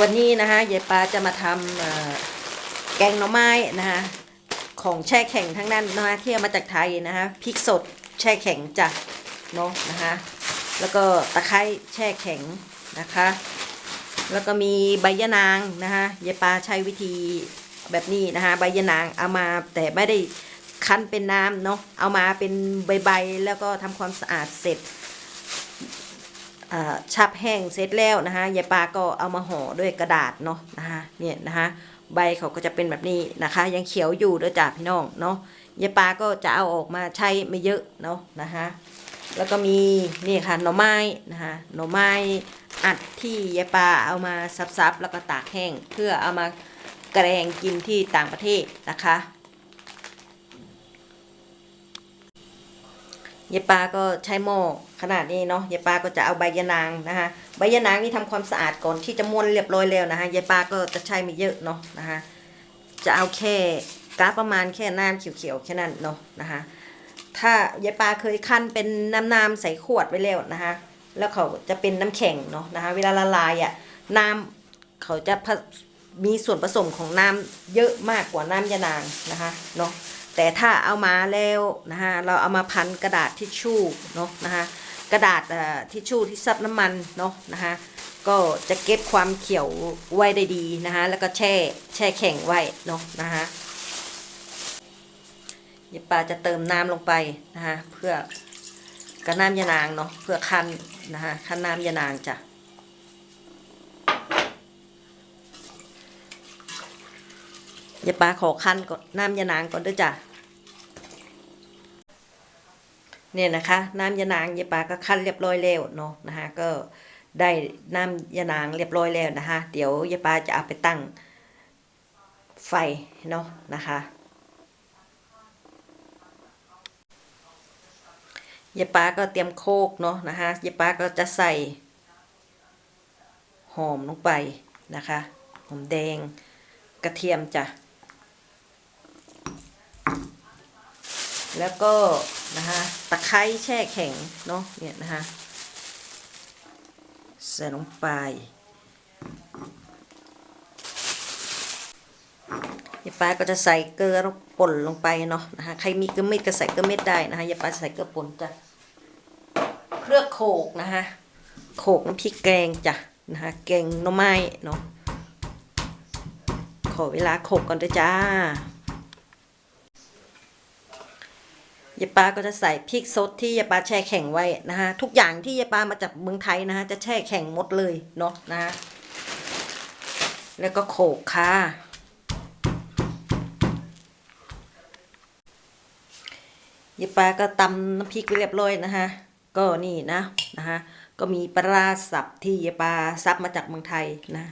วันนี้นะคะยายปาจะมาทำแกงหน่อไม้นะคะของแช่แข็งทั้งนั้นนะคะที่เอามาจากไทยนะคะพริกสดแช่แข็งจ้ะเนาะนะคะแล้วก็ตะไคร้แช่แข็งนะคะ แล้วก็มีใบยะนางนะคะยายปาใช้วิธีแบบนี้นะคะใบยะนางเอามาแต่ไม่ได้คั้นเป็นน้ำเนาะเอามาเป็นใบๆแล้วก็ทำความสะอาดเสร็จ ชับแห้งเสร็จแล้วนะคะยายปาก็เอามาห่อด้วยกระดาษเนาะนะคะเนี่ยนะคะใบเขาก็จะเป็นแบบนี้นะคะ ยังเขียวอยู่ด้อจ้าพี่น้องเนาะยายปาก็จะเอาออกมาใช้ไม่เยอะเนาะนะคะแล้วก็มีนี่ค่ะหน่อไม้นะคะหน่อไม้อัดที่ยายปาเอามาซับๆแล้วก็ตากแห้งเพื่อเอามาแกงกินที่ต่างประเทศนะคะ ยายปาก็ใช้หม้อขนาดนี้เนาะยายปาก็จะเอาใบยะนางนะคะใบยะนางนี่ทำความสะอาดก่อนที่จะม้วนเรียบร้อยแล้วนะคะยายปาก็จะใช้ไม่เยอะเนาะนะคะจะเอาแค่กาประมาณแค่น้ำเขียวๆแค่นั้นเนาะนะคะถ้ายายปาเคยคั้นเป็นน้ำน้ำใส่ขวดไว้แล้วนะคะแล้วเขาจะเป็นน้ำแข็งเนาะนะคะเวลาละลายอะน้ำเขาจะมีส่วนผสมของน้ำเยอะมากกว่าน้ำยะนางนะคะเนาะ แต่ถ้าเอามาแล้วนะฮะเราเอามาพันกระดาษทิชชู่เนาะนะคะกระดาษเอ่อทิชชู่ที่ซับน้ำมันเนาะนะคะก็จะเก็บความเขียวไว้ได้ดีนะคะแล้วก็แช่แช่แข็งไว้เนาะนะคะยายปาจะเติมน้ำลงไปนะคะเพื่อกระน้ำยานางเนาะเพื่อคั้นนะคะคั้นน้ำยานางจ้ะ ยายปาขอคั้นก่อนน้ำยานางก่อนด้วยจ้ะเนี่ยนะคะ น้ำยานางยายปาก็คั้นเรียบร้อยแล้วเนาะนะคะก็ได้น้ำยานางเรียบร้อยแล้วนะคะ เดี๋ยวยายปาจะเอาไปตั้งไฟเนาะนะคะยายปาก็เตรียมโคกเนาะนะคะยายปาก็จะใส่หอมลงไปนะคะหอมแดงกระเทียมจ้ะ แล้วก็นะคะตะไคร้แช่แข็งเนาะเนี่ยนะคะใส่ลงไปยายปาก็จะใส่เกลือป่นลงไปเนาะนะคะใครมีเกลือเม็ดก็ใส่เกลือเม็ดได้นะคะยายปาใส่เกลือป่นจ้ะเครื่องโขกนะคะโขกน้ำพริกแกงจ้ะนะคะแกงหน่อไม้เนาะขอเวลาโขกก่อนด้วยจ้า ยายปาก็จะใส่พริกสดที่ยายปาแช่แข็งไว้นะฮะทุกอย่างที่ยายปามาจากเมืองไทยนะฮะจะแช่แข็งหมดเลยเนาะนะฮะแล้วก็โขกค่ะยายปาก็ตำน้ำพริกไว้เรียบร้อยนะฮะก็นี่นะนะฮะก็มีปลาสับที่ยายปาซับมาจากเมืองไทยนะ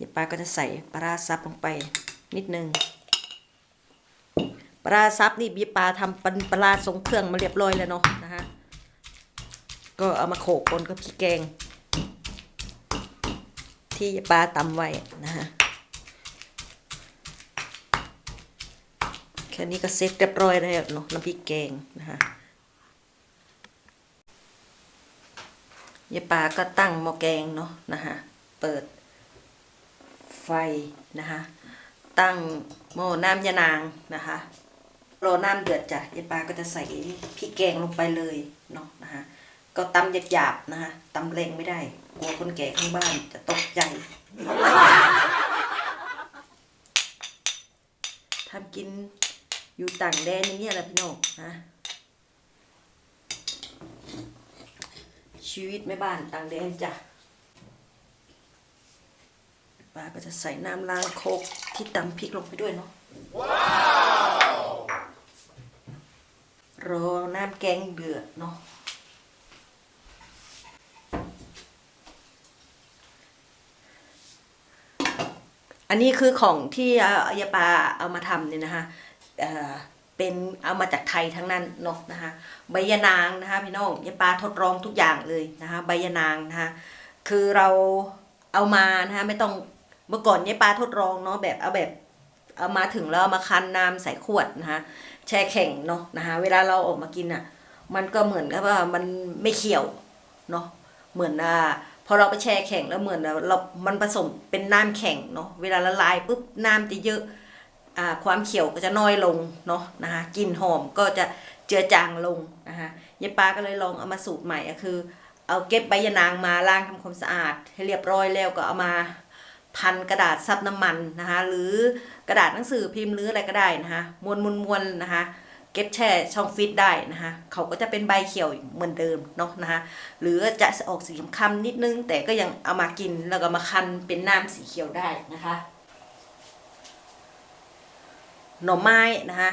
ยายปาก็จะใส่ปลาร้าสับลงไปนิดนึง ปลาซับนี่บีปลาทำเป็นปลาทรงเครื่องมาเรียบร้อยแล้วเนาะนะฮะก็เอามาโขกปนกับพริกแกง ที่ปลาตำไว้นะฮะแค่นี้ก็เสร็จเรียบร้อยแล้วเนาะน้ำพริกแกงนะฮะยายปาก็ตั้งหม้อแกงเนาะนะฮะเปิดไฟนะคะตั้งหม้อน้ำยานางนะคะ รอน้ำเดือดจ้ะยายปาก็จะใส่พริกแกงลงไปเลยเนาะนะคะก็ตำหยาบๆนะคะตำแรงไม่ได้กลัวคนแก่ข้างบ้านจะตกใจทำกินอยู่ต่างแดนอย่างเงี้ยแหละพี่น้องนะชีวิตแม่บ้านต่างแดนจ้ะป้าก็จะใส่น้ำล้างโคกที่ตำพริกลงไปด้วยเนาะ รอน้ำแกงเดือดเนาะอันนี้คือของที่อายปาเอามาทำเนี่ยนะคะเเป็นเอามาจากไทยทั้งนั้นเนาะนะคะ ใบยะนางนะคะพี่น้องยาปาทดลองทุกอย่างเลยนะคะใบยะนางนะคะคือเราเอามานะคะไม่ต้องเมื่อก่อนยายปาทดลองเนาะแบบเอาแบบเอามาถึงแล้วมาคั้นน้ำใส่ขวดนะคะ แช่แข็งเนาะนะคะเวลาเราออกมากินอะ มันก็เหมือนกับว่ามันไม่เขียวเนาะเหมือนอ่าพอเราไปแช่แข็งแล้วเหมือนเรา มันผสมเป็นน้ำแข็งเนาะ เวลาละลายปุ๊บน้ำจะเยอะ อ่า ความเขียวก็จะน้อยลงเนาะนะคะกลิ่นหอมก็จะเจือจางลงนะคะยายปาก็เลยลองเอามาสูตรใหม่ก็คือ เอาเก็บใบยะนางมาล้างทำความสะอาด ให้เรียบร้อยแล้วก็เอามา พันกระดาษซับน้ำมันนะคะ หรือกระดาษหนังสือพิมพ์หรืออะไรก็ได้นะคะมวนมวนมวนนะคะเก็บแช่ช่องฟิตได้นะคะเขาก็จะเป็นใบเขียวเหมือนเดิมเนาะนะคะหรือจะออกสีคำนิดนึง แต่ก็ยังเอามากินแล้วก็มาคั้นเป็นน้ำสีเขียวได้นะคะหน่อไม้นะคะ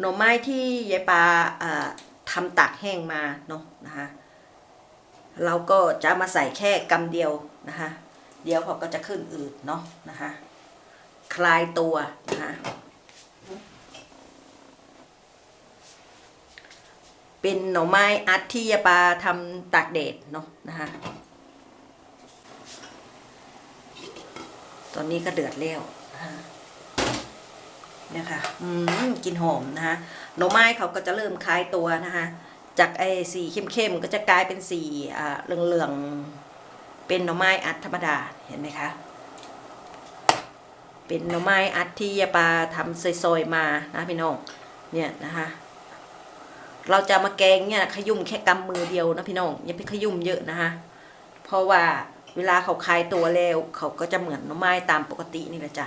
หน่อไม้ที่ยายปาอ่าทำตากแห้งมาเนาะนะคะเราก็จะมาใส่แค่กำเดียวนะคะ เดี๋ยวเขาก็จะขึ้นอืดเนาะนะคะ คลายตัวนะคะเป็นหน่อไม้อัดที่ยาปาทำตากแดดเนาะนะคะ ตอนนี้ก็เดือดแล้วนะคะเนี่ยค่ะอืมกินหอมนะคะหน่อไม้เขาก็จะเริ่มคลายตัวนะคะ จากไอ้สีเข้มๆก็จะกลายเป็นสีอ่าเหลืองๆ เป็นหน่อไม้อัดธรรมดาเห็นไหมคะ เป็นหน่อไม้อัดที่ยาปาทำซอยๆมานะพี่น้องเนี่ยนะคะเราจะมาแกงเนี่ยขยุ่มแค่กำมือเดียวนะพี่น้องอย่าไปขยุ่มเยอะนะคะเพราะว่าเวลาเขาคลายตัวแล้ว เขาก็จะเหมือนหน่อไม้ตามปกตินี่แหละจ้ะ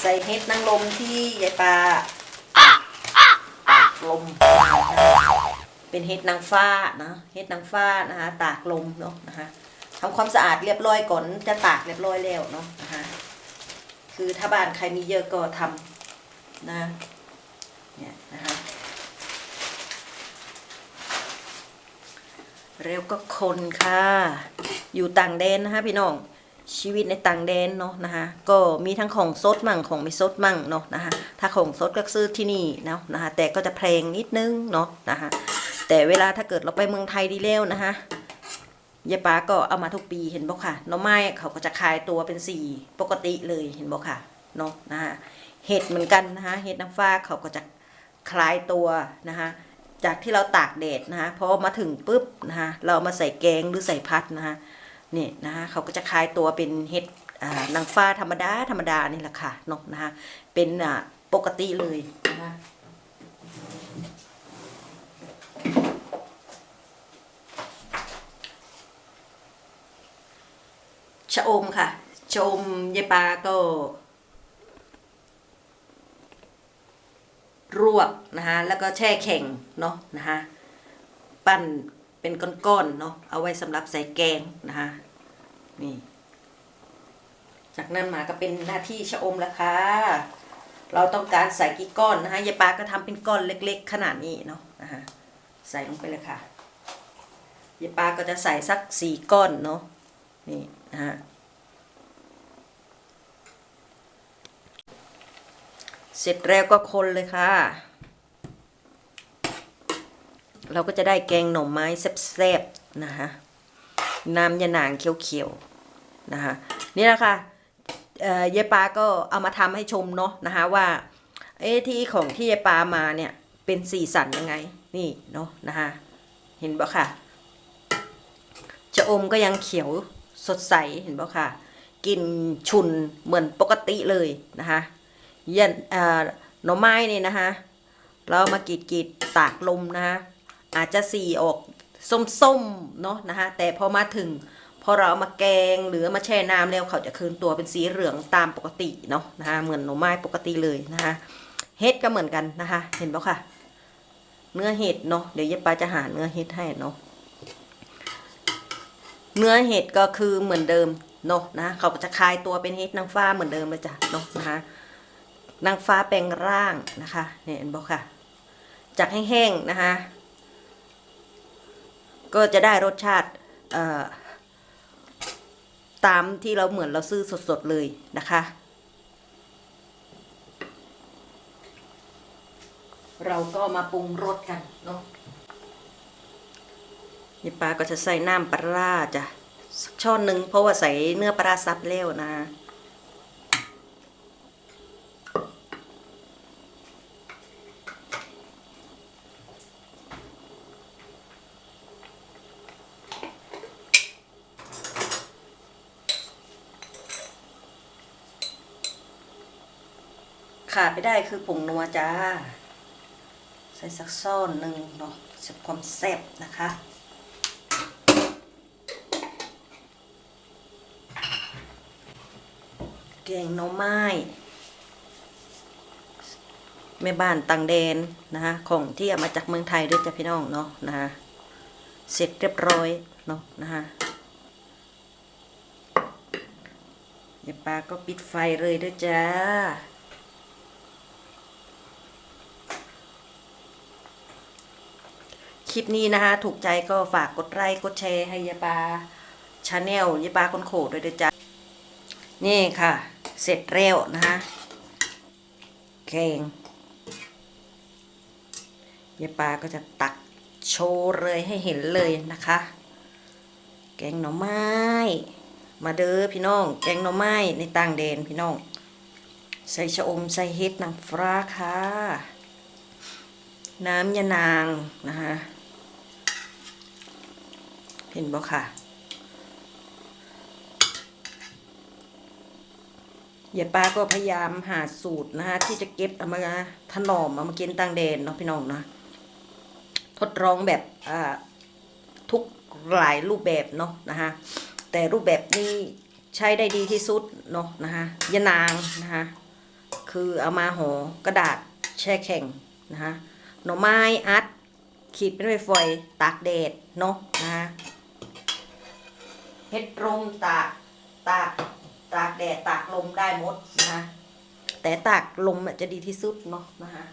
ใส่เห็ดนางลมที่ยายปลาตากตากลม เป็นเห็ดนางฟ้านะเห็ดนางฟ้านะคะตากลมเนาะนะคะทำความสะอาดเรียบร้อยก่อนจะตากเรียบร้อยแล้วเนาะนะคะคือถ้าบ้านใครมีเยอะก็ทำนะเนี่ยนะคะเร็วก็คนค่ะ อยู่ต่างแดนนะคะพี่น้องชีวิตในต่างแดนเนาะนะคะก็มีทั้งของสดมั่งของไม่สดมั่งเนาะนะคะถ้าของสดก็ซื้อที่นี่เนาะนะคะแต่ก็จะแพงนิดนึงเนาะนะคะ แต่เวลาถ้าเกิดเราไปเมืองไทยดีแล้วนะคะยายป้าก็เอามาทุกปีเห็นบอกค่ะหน่อไม้เขาก็จะคลายตัวเป็นสีปกติเลยเห็นบอกค่ะเนาะนะคะเห็ดเหมือนกันนะคะเห็ดน้ำฟ้าเขาก็จะคลายตัวนะคะจากที่เราตากแดดนะคะพอมาถึงปุ๊บนะคะเรามาใส่แกงหรือใส่พัดนะคะเนี่ยนะคะเขาก็จะคลายตัวเป็นเห็ดนางฟ้าธรรมดาธรรมดานี่แหละค่ะเนาะนะคะเป็นปกติเลยนะคะ ชะอมค่ะ ชะอมยายปาก็ รวบนะคะแล้วก็แช่แข็งเนาะนะคะปั้นเป็นก้อนๆเนาะเอาไว้สำหรับใส่แกงนะคะนี่ จากนั้นมาก็เป็นหน้าที่ชะอมแล้วค่ะเราต้องการใส่กี่ก้อนนะคะยายปาก็ทำเป็นก้อนเล็ก ๆ ขนาดนี้เนาะนะคะใส่ลงไปเลยค่ะยายปาก็จะใส่สักสี่ก้อนเนาะนี่ นะฮะเสร็จแล้วก็คนเลยค่ะ เราก็จะได้แกงหน่อไม้แซ่บๆนะคะน้ำยะนางเขียวๆนะคะนี่แหละค่ะเอ่อยายปาก็เอามาทำให้ชมเนาะนะคะว่าเอ๊ที่ของที่ยายปามาเนี่ยเป็นสีสันยังไง นี่เนาะนะคะเห็นบ่ค่ะจะอมก็ยังเขียว สดใสเห็นป่ค่ะกลินชุนเหมือนปกติเลยนะคะยันอ่อหน่อไม้นี่นะคะเรามากรีดกรีดตากลมนะคะอาจจะสีออกส้มๆเนาะนะคะแต่พอมาถึงพอเราเอามาแกงหรือมาแช่น้ำแล้วเขาจะคืนตัวเป็นสีเหลืองตามปกติเนาะนะคะเหมือนหน่อไม้ปกติเลยนะคะเห็ดก็เหมือนกันนะคะ เห็นป่ะค่ะ เนื้อเห็ดเนาะเดี๋ยวยายปาจะหาเนื้อเห็ดให้เนาะ เนื้อเห็ดก็คือเหมือนเดิมเนาะนะเขาจะคลายตัวเป็นเห็ดนางฟ้าเหมือนเดิมเลยจ้ะเนาะนะคะนางฟ้าแปลงร่างนะคะเนี่ยเห็นบอกค่ะ จากแห้งๆนะคะก็จะได้รสชาติตามที่เราเหมือนเราซื้อสดๆเลยนะคะ เราก็มาปรุงรสกันเนาะ นี่ปลาก็จะใส่น้ำปลาจ้ะสักช้อนหนึ่งเพราะว่าใส่เนื้อปลาซับแล้วนะขาดไม่ได้คือผงนัวจ้า ใส่สักซ้อนหนึ่งเนาะเสริมความแซ่บนะคะ แกงน่อไม้ แม่บ้านตังแดนนะคะของที่เอามาจากเมืองไทยด้วยจ้ะพี่น้องเนาะนะคะเสร็จเรียบร้อยเนาะนะคะเดี๋ยวปลาก็ปิดไฟเลยด้วยจ้าคลิปนี้นะคะ ถูกใจก็ฝากกดไลค์กดแชร์ให้ยายปาชาแนลยายปาคนโขดด้วยด้อจ้านี่ค่ะ เสร็จแล้วนะคะแกงยายปาก็จะตักโชว์เลยให้เห็นเลยนะคะ แกงหน่อไม้ มาเด้อพี่น้อง แกงหน่อไม้ในต่างแดนพี่น้อง ใส่ชะอมใส่เห็ดนางฟ้าค่ะ น้ำยานางนะคะเห็นบ่ค่ะ ย่าป้าก็พยายามหาสูตรนะคะที่จะเก็บเอามาถนอมเอามากินต่างแดนเนาะพี่น้องนะทดลองแบบอ่าทุกหลายรูปแบบเนาะนะคะแต่รูปแบบนี้ใช้ได้ดีที่สุดเนาะนะคะยานางนะคะคือเอามาห่อกระดาษแช่แข็งนะคะหน่อไม้อัดขีดเป็นไฟฝอยตากแดดเนาะนะคะเฮ็ดลมตากตากตาก แดดตากลมได้หมดนะคะแต่ตากลมจะดีที่สุดเนาะนะคะ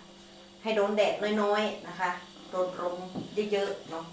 ให้โดนแดดน้อยๆนะคะ โดนลมเยอะๆเนาะ